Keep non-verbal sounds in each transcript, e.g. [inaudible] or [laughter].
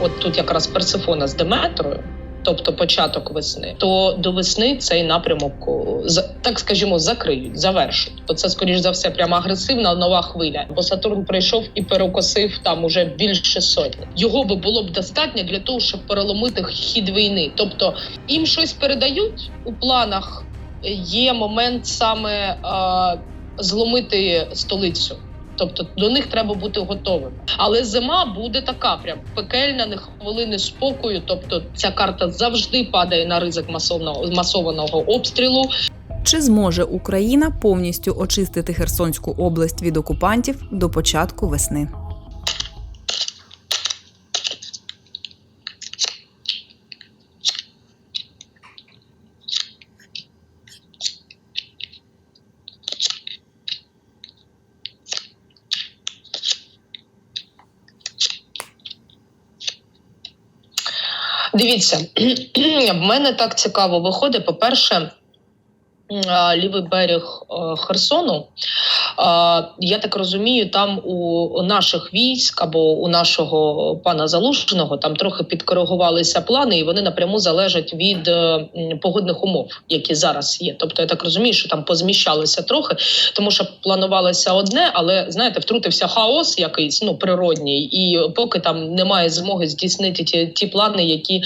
от тут якраз Персифона з Деметрою. Тобто початок весни, то до весни цей напрямок так скажімо закриють, завершать. Бо це скоріш за все прямо агресивна нова хвиля. Бо Сатурн прийшов і перекосив там уже більше сотні. Його би було б достатньо для того, щоб переломити хід війни. Тобто їм щось передають у планах. Є момент саме е, зломити столицю. Тобто до них треба бути готовим. Але зима буде така, прям пекельна, не хвилини спокою. Тобто ця карта завжди падає на ризик масовного масованого обстрілу. Чи зможе Україна повністю очистити Херсонську область від окупантів до початку весни? Дивіться, [clears throat] в мене так цікаво виходить. По-перше, м, а, лівий берег Херсону. Я так розумію, там у наших військ або у нашого пана Залужного там трохи підкоригувалися плани, і вони напряму залежать від е, погодних умов, які зараз є. Тобто, я так розумію, що там позміщалися трохи, тому що планувалося одне, але знаєте, втрутився хаос якийсь ну природній, і поки там немає змоги здійснити ті, ті плани, які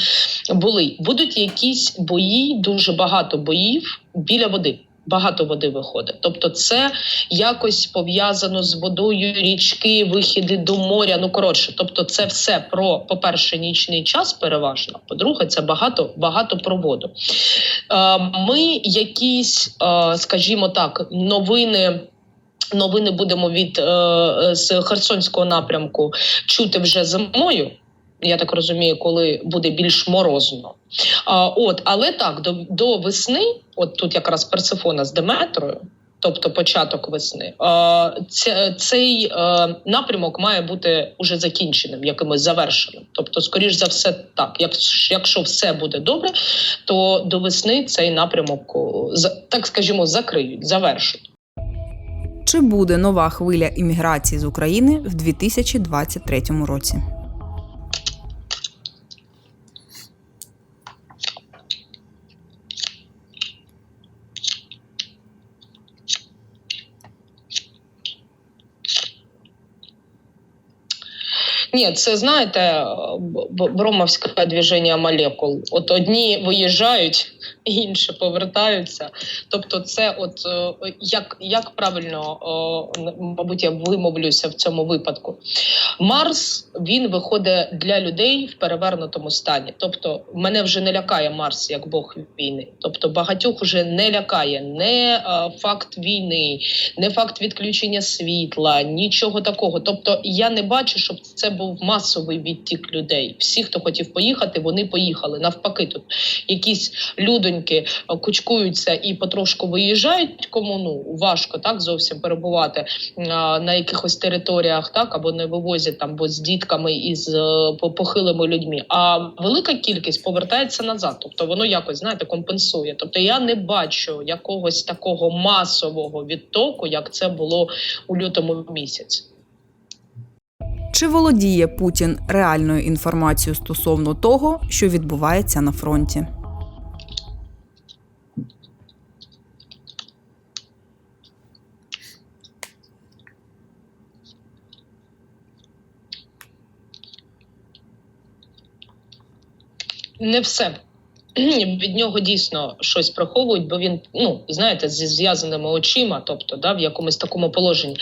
були. Будуть якісь бої, дуже багато боїв біля води. Багато води виходить. Тобто, це якось пов'язано з водою, річки, вихіди до моря. Ну коротше, тобто, це все про, по-перше, нічний час переважно. По-друге, це багато багато про воду. Е, ми якісь, е, скажімо так, новини. Новини будемо від е, з Херсонського напрямку чути вже зимою. Я так розумію, коли буде більш морозно. А, от, але так, до, до весни, от тут якраз Персифона з Деметрою, тобто початок весни, а, це, цей е, напрямок має бути уже закінченим, якимось завершеним. Тобто, скоріш за все, так, як, якщо все буде добре, то до весни цей напрямок, так скажімо, закриють, завершать. Чи буде нова хвиля імміграції з України в 2023 році? Ні, це знаєте, б- бромовське движення молекул. От одні виїжджають, [laughs] інші повертаються. Тобто, це от е, як, як правильно, е, мабуть, я вимовлюся в цьому випадку. Марс він виходить для людей в перевернутому стані. Тобто, мене вже не лякає Марс як Бог війни. Тобто, багатьох уже не лякає не е, факт війни, не факт відключення світла, нічого такого. Тобто, я не бачу, щоб це був масовий відтік людей. Всі, хто хотів поїхати, вони поїхали. Навпаки, тут якісь людоньки кучкуються і потрошку виїжджають. Кому ну важко так зовсім перебувати на якихось територіях, так або не вивозять там, бо з дітками і з е, похилими людьми. А велика кількість повертається назад. Тобто воно якось знаєте компенсує. Тобто я не бачу якогось такого масового відтоку, як це було у лютому місяці. Чи володіє Путін реальною інформацією стосовно того, що відбувається на фронті? Не все. Від нього дійсно щось приховують, бо він, ну знаєте, зі зв'язаними очима, тобто да, в якомусь такому положенні.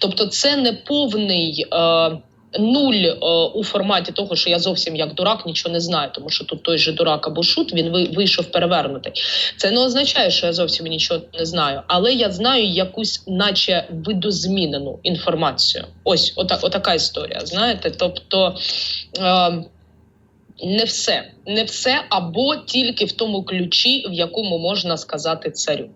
Тобто, це не повний е, нуль е, у форматі того, що я зовсім як дурак нічого не знаю, тому що тут той же дурак або шут він ви- вийшов перевернутий. Це не означає, що я зовсім нічого не знаю, але я знаю якусь, наче видозмінену інформацію. Ось ота, отака історія. Знаєте, тобто. Е, не все, не все, або тільки в тому ключі, в якому можна сказати царю.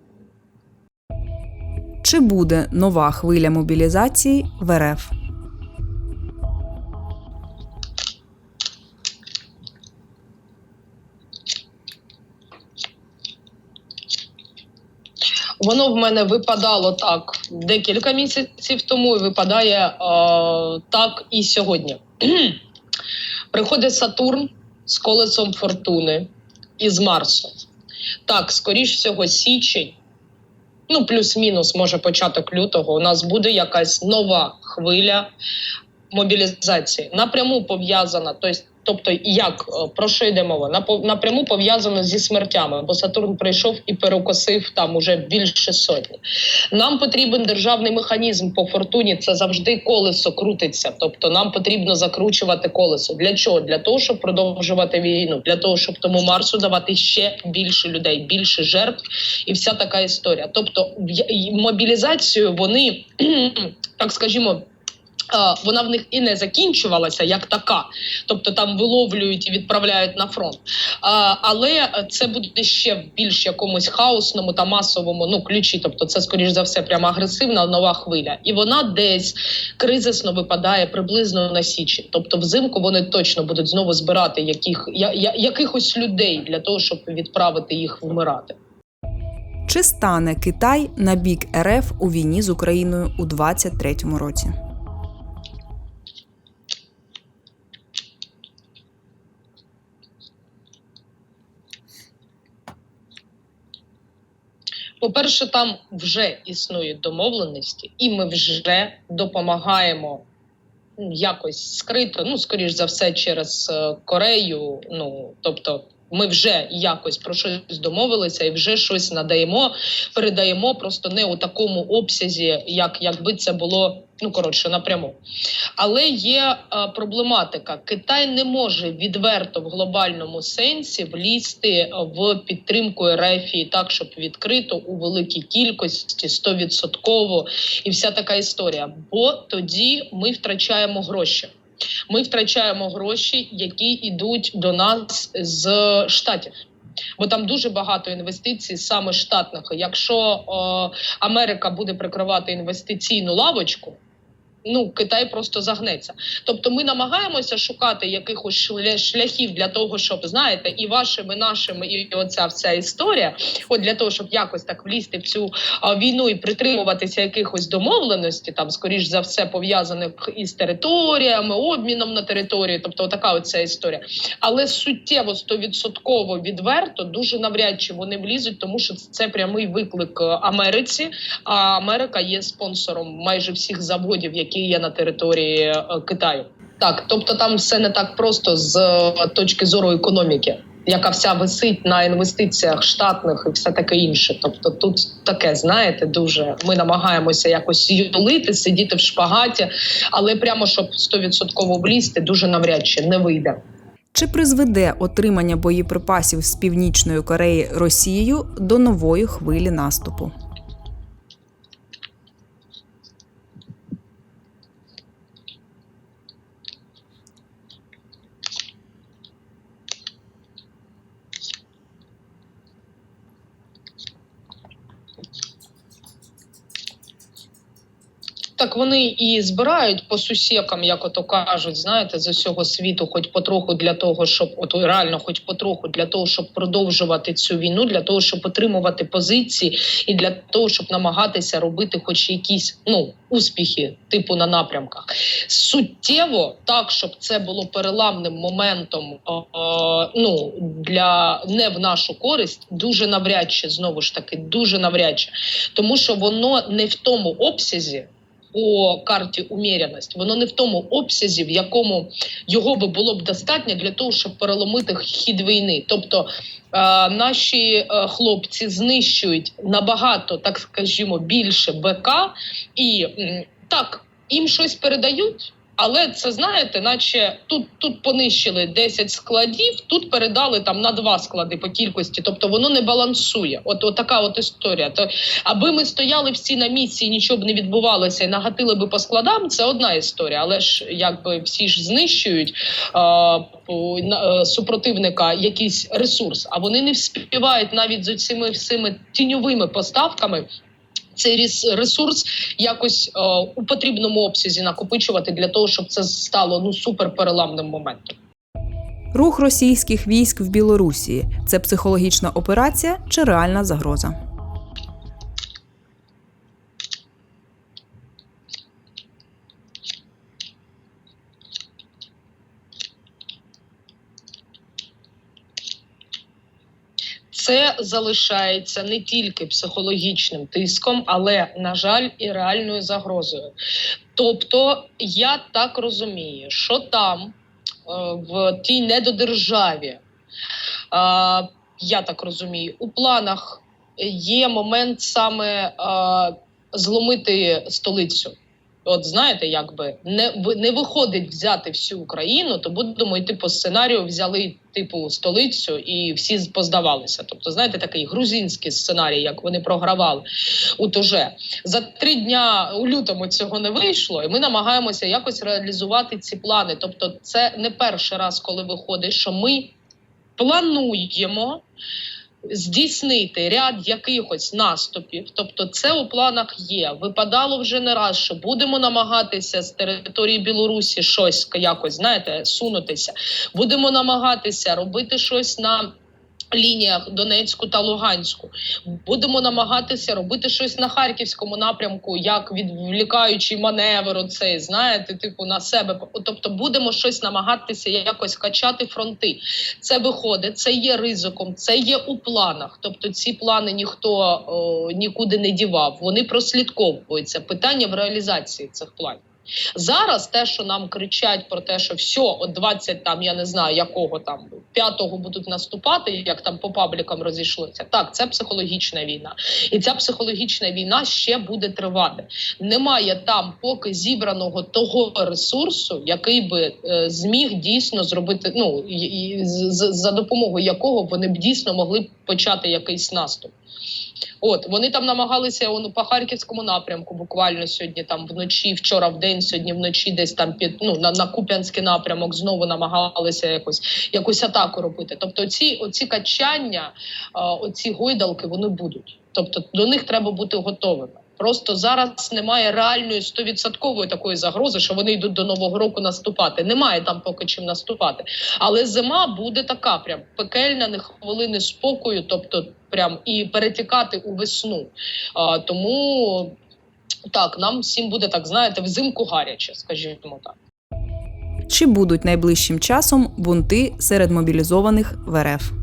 Чи буде нова хвиля мобілізації в РФ? Воно в мене випадало так декілька місяців тому, і випадає е, так і сьогодні. [clears throat] Приходить Сатурн з колесом фортуни і з Марсом. Так, скоріш всього, січень, ну плюс-мінус, може, початок лютого, у нас буде якась нова хвиля мобілізації. Напряму пов'язана, тобто, тобто як е, про що йде мова? Напряму пов'язано зі смертями, бо Сатурн прийшов і перекосив там уже більше сотні. Нам потрібен державний механізм по фортуні. Це завжди колесо крутиться. Тобто нам потрібно закручувати колесо. Для чого? Для того, щоб продовжувати війну, для того, щоб тому Марсу давати ще більше людей, більше жертв, і вся така історія. Тобто, мобілізацію вони [clears throat] так скажімо. Вона в них і не закінчувалася як така, тобто там виловлюють і відправляють на фронт. Але це буде ще в більш якомусь хаосному та масовому ну ключі. Тобто, це скоріш за все прямо агресивна нова хвиля, і вона десь кризисно випадає приблизно на січі. Тобто, взимку вони точно будуть знову збирати яких я, я, якихось людей для того, щоб відправити їх вмирати. Чи стане Китай на бік РФ у війні з Україною у 2023 році? По-перше, там вже існують домовленості, і ми вже допомагаємо якось скрито, ну, скоріш за все, через е, Корею. Ну, тобто, ми вже якось про щось домовилися і вже щось надаємо, передаємо просто не у такому обсязі, як якби це було ну коротше напряму. Але є е, проблематика. Китай не може відверто в глобальному сенсі влізти в підтримку Ерефії так, щоб відкрито у великій кількості, стовідсотково, і вся така історія. Бо тоді ми втрачаємо гроші. Ми втрачаємо гроші, які йдуть до нас з штатів. Бо там дуже багато інвестицій саме штатних. Якщо е, Америка буде прикривати інвестиційну лавочку, ну Китай просто загнеться. Тобто, ми намагаємося шукати якихось шля- шляхів для того, щоб знаєте, і вашими, нашими, і оця вся історія, от для того, щоб якось так влізти в цю війну і притримуватися якихось домовленостей, там скоріш за все пов'язаних із територіями, обміном на території, тобто така оця історія. Але суттєво стовідсотково відверто дуже навряд чи вони влізуть, тому що це прямий виклик е, Америці. А Америка є спонсором майже всіх заводів, які є на території е, Китаю. Так, тобто там все не так просто з е, точки зору економіки, яка вся висить на інвестиціях штатних і все таке інше. Тобто, тут таке, знаєте, дуже ми намагаємося якось юлити, сидіти в шпагаті, але прямо щоб стовідсотково влізти, дуже навряд чи не вийде. Чи призведе отримання боєприпасів з Північної Кореї Росією до нової хвилі наступу? Так вони і збирають по сусікам, як ото кажуть, знаєте, з усього світу, хоч потроху для того, щоб от реально, хоч потроху для того, щоб продовжувати цю війну, для того, щоб отримувати позиції, і для того, щоб намагатися робити, хоч якісь ну успіхи, типу на напрямках. Суттєво так, щоб це було переламним моментом, е, ну для не в нашу користь, дуже навряд чи знову ж таки, дуже навряд чи, тому що воно не в тому обсязі по карті уміряності. Воно не в тому обсязі, в якому його би було б достатньо для того, щоб переломити хід війни. Тобто е, наші е, хлопці знищують набагато, так скажімо, більше БК, і так їм щось передають. Але це знаєте, наче тут тут понищили 10 складів, тут передали там на два склади по кількості. Тобто воно не балансує. От, от така от історія. То аби ми стояли всі на місці, нічого б не відбувалося і нагатили би по складам, це одна історія. Але ж якби всі ж знищують е, супротивника якийсь ресурс, а вони не вспівають навіть з цими всіми тіньовими поставками. Цей рес- ресурс якось е, у потрібному обсязі накопичувати для того, щоб це стало ну супер переламним моментом. Рух російських військ в Білорусі це психологічна операція чи реальна загроза? Це залишається не тільки психологічним тиском, але на жаль, і реальною загрозою. Тобто, я так розумію, що там е, в тій недодержаві, я так розумію, у планах є момент саме зломити столицю. От знаєте, якби не не виходить взяти всю Україну, то будемо йти по сценарію. Взяли типу столицю і всі поздавалися. Тобто, знаєте, такий грузинський сценарій, як вони програвали у тоже. За три дня у лютому цього не вийшло, і ми намагаємося якось реалізувати ці плани. Тобто, це не перший раз, коли виходить, що ми плануємо здійснити ряд якихось наступів. Тобто, це у планах є. Випадало вже не раз, що будемо намагатися з території Білорусі щось якось знаєте, сунутися. Будемо намагатися робити щось на. Лініях Донецьку та Луганську будемо намагатися робити щось на харківському напрямку, як відвлікаючий маневр, оцей знаєте, типу на себе. Тобто, будемо щось намагатися якось качати фронти. Це виходить, це є ризиком, це є у планах. Тобто, ці плани ніхто о, нікуди не дівав. Вони прослідковуються. Питання в реалізації цих планів. Зараз те, що нам кричать про те, що все, от 20 там, я не знаю, якого там п'ятого будуть наступати, як там по паблікам розійшлося. Так, це психологічна війна, і ця психологічна війна ще буде тривати. Немає там поки зібраного того ресурсу, який би е, зміг дійсно зробити. Ну і, і з- за допомогою якого вони б дійсно могли почати якийсь наступ. От вони там намагалися он, по харківському напрямку, буквально сьогодні, там вночі, вчора в день, сьогодні вночі, десь там під ну на, на Куп'янський напрямок знову намагалися якось якусь атаку робити. Тобто, ці оці качання, оці гойдалки, вони будуть. Тобто до них треба бути готовими. Просто зараз немає реальної стовідсоткової такої загрози, що вони йдуть до нового року наступати. Немає там поки чим наступати. Але зима буде така, прям пекельна, не хвилини спокою, тобто прям і перетікати у весну. А, тому так, нам всім буде так, знаєте, взимку гаряче, скажімо так. Чи будуть найближчим часом бунти серед мобілізованих в РФ?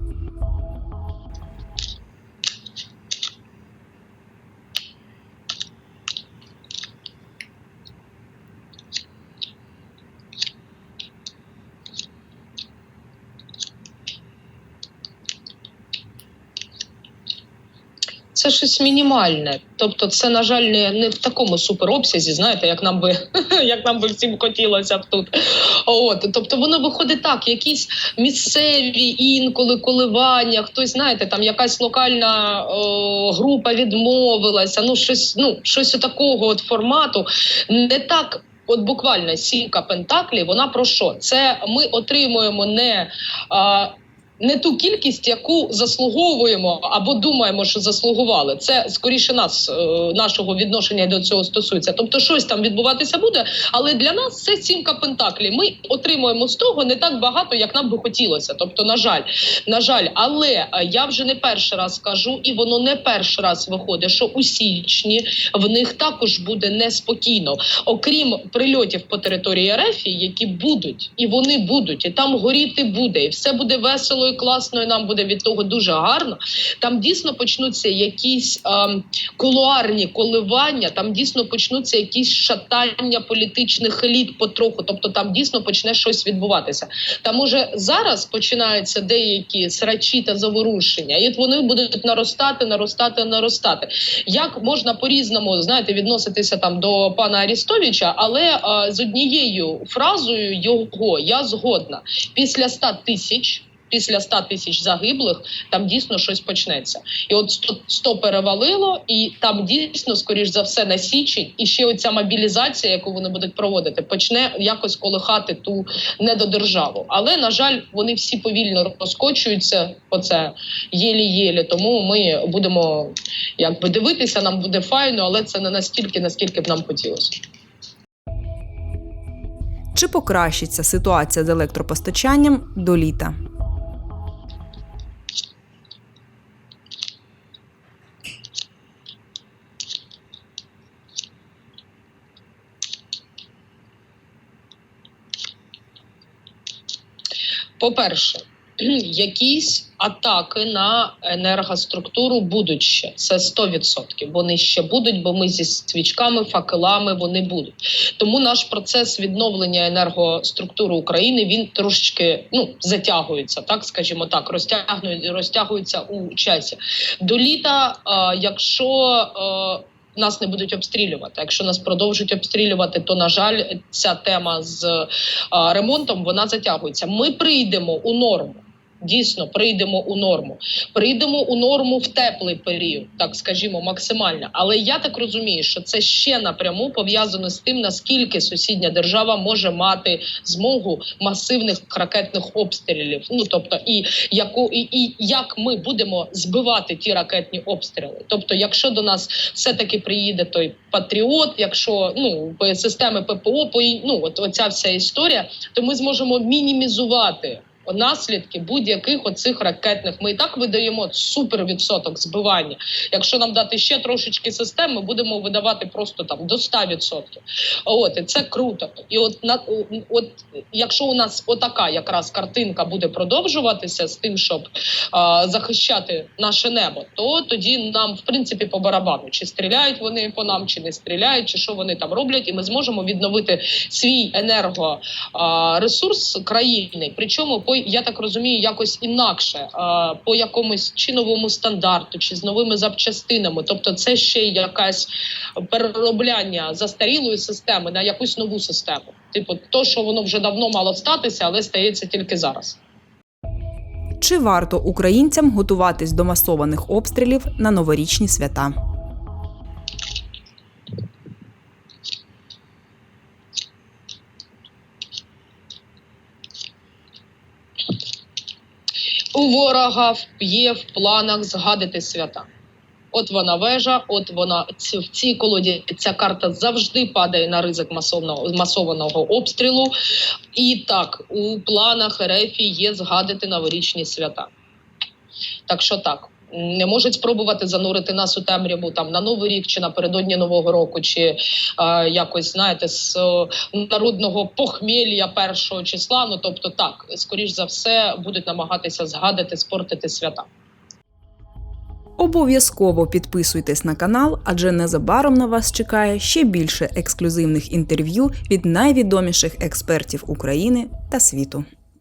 Це щось мінімальне. Тобто, це, на жаль, не, не в такому суперобсязі, знаєте, як нам би [laughs] як нам би всім хотілося б тут. От, тобто, воно виходить так, якісь місцеві інколи коливання, хтось, знаєте, там якась локальна о, група відмовилася. Ну, щось, ну, щось такого от формату. Не так. От буквально сімка пентаклів, вона про що? Це ми отримуємо не а, не ту кількість, яку заслуговуємо або думаємо, що заслугували. Це скоріше нас, е, нашого відношення до цього стосується. Тобто, щось там відбуватися буде, але для нас це сімка пентаклів. Ми отримуємо з того не так багато, як нам би хотілося. Тобто, на жаль, на жаль, але е, я вже не перший раз кажу, і воно не перший раз виходить, що у січні в них також буде неспокійно, окрім прильотів по території РФ, які будуть, і вони будуть, і там горіти буде, і все буде весело і класно, нам буде від того дуже гарно. Там дійсно почнуться якісь ем, кулуарні коливання, там дійсно почнуться якісь шатання політичних еліт потроху. Тобто там дійсно почне щось відбуватися. Там уже зараз починаються деякі срачі та заворушення, і вони будуть наростати, наростати, наростати. Як можна по-різному знаєте відноситися там до пана Арістовича, але е, з однією фразою його я згодна після 100 тисяч. Після 100 тисяч загиблих там дійсно щось почнеться, і от 100, 100 перевалило, і там дійсно, скоріш за все, на січень, і ще оця мобілізація, яку вони будуть проводити, почне якось колихати ту недодержаву. Але на жаль, вони всі повільно розкочуються. Оце єлі-єлі. Тому ми будемо якби дивитися. Нам буде файно, але це не настільки, наскільки б нам хотілося. Чи покращиться ситуація з електропостачанням до літа? По-перше, [clears throat] якісь атаки на енергоструктуру будуть ще. Це 100%. Вони ще будуть, бо ми зі свічками, факелами вони будуть. Тому наш процес відновлення енергоструктури України він трошечки ну затягується, так скажімо так, розтягнує, розтягується у часі. До літа, е, якщо е, нас не будуть обстрілювати. Якщо нас продовжують обстрілювати, то на жаль, ця тема з ремонтом вона затягується. Ми прийдемо у норму. Дійсно, прийдемо у норму. Прийдемо у норму в теплий період, так скажімо, максимально. Але я так розумію, що це ще напряму пов'язано з тим, наскільки сусідня держава може мати змогу масивних ракетних обстрілів. Ну тобто, і яку і, і як ми будемо збивати ті ракетні обстріли. Тобто, якщо до нас все таки приїде той патріот, якщо ну системи ППО, по ну от оця вся історія, то ми зможемо мінімізувати наслідки будь-яких оцих ракетних. Ми і так видаємо супервідсоток збивання. Якщо нам дати ще трошечки систем, ми будемо видавати просто там до 100%. От і це круто. І от на от якщо у нас отака якраз картинка буде продовжуватися з тим, щоб а, захищати наше небо, то тоді нам в принципі по барабану, чи стріляють вони по нам, чи не стріляють, чи що вони там роблять, і ми зможемо відновити свій енерго а, ресурс країни. Причому по я так розумію, якось інакше по якомусь чи новому стандарту, чи з новими запчастинами. Тобто, це ще якась переробляння застарілої системи на якусь нову систему. Типу, то, що воно вже давно мало статися, але стається тільки зараз. Чи варто українцям готуватись до масованих обстрілів на новорічні свята? У ворога є в планах згадити свята. От вона вежа, от вона в цій колоді ця карта завжди падає на ризик масовного масованого обстрілу. І так, у планах РФ є згадати новорічні свята. Так що так. Не можуть спробувати занурити нас у темряву там на новий рік чи напередодні нового року, чи е, якось знаєте з е, народного похмілля першого числа. Ну тобто, так скоріш за все будуть намагатися згадати спортити свята. Обов'язково підписуйтесь на канал, адже незабаром на вас чекає ще більше ексклюзивних інтерв'ю від найвідоміших експертів України та світу.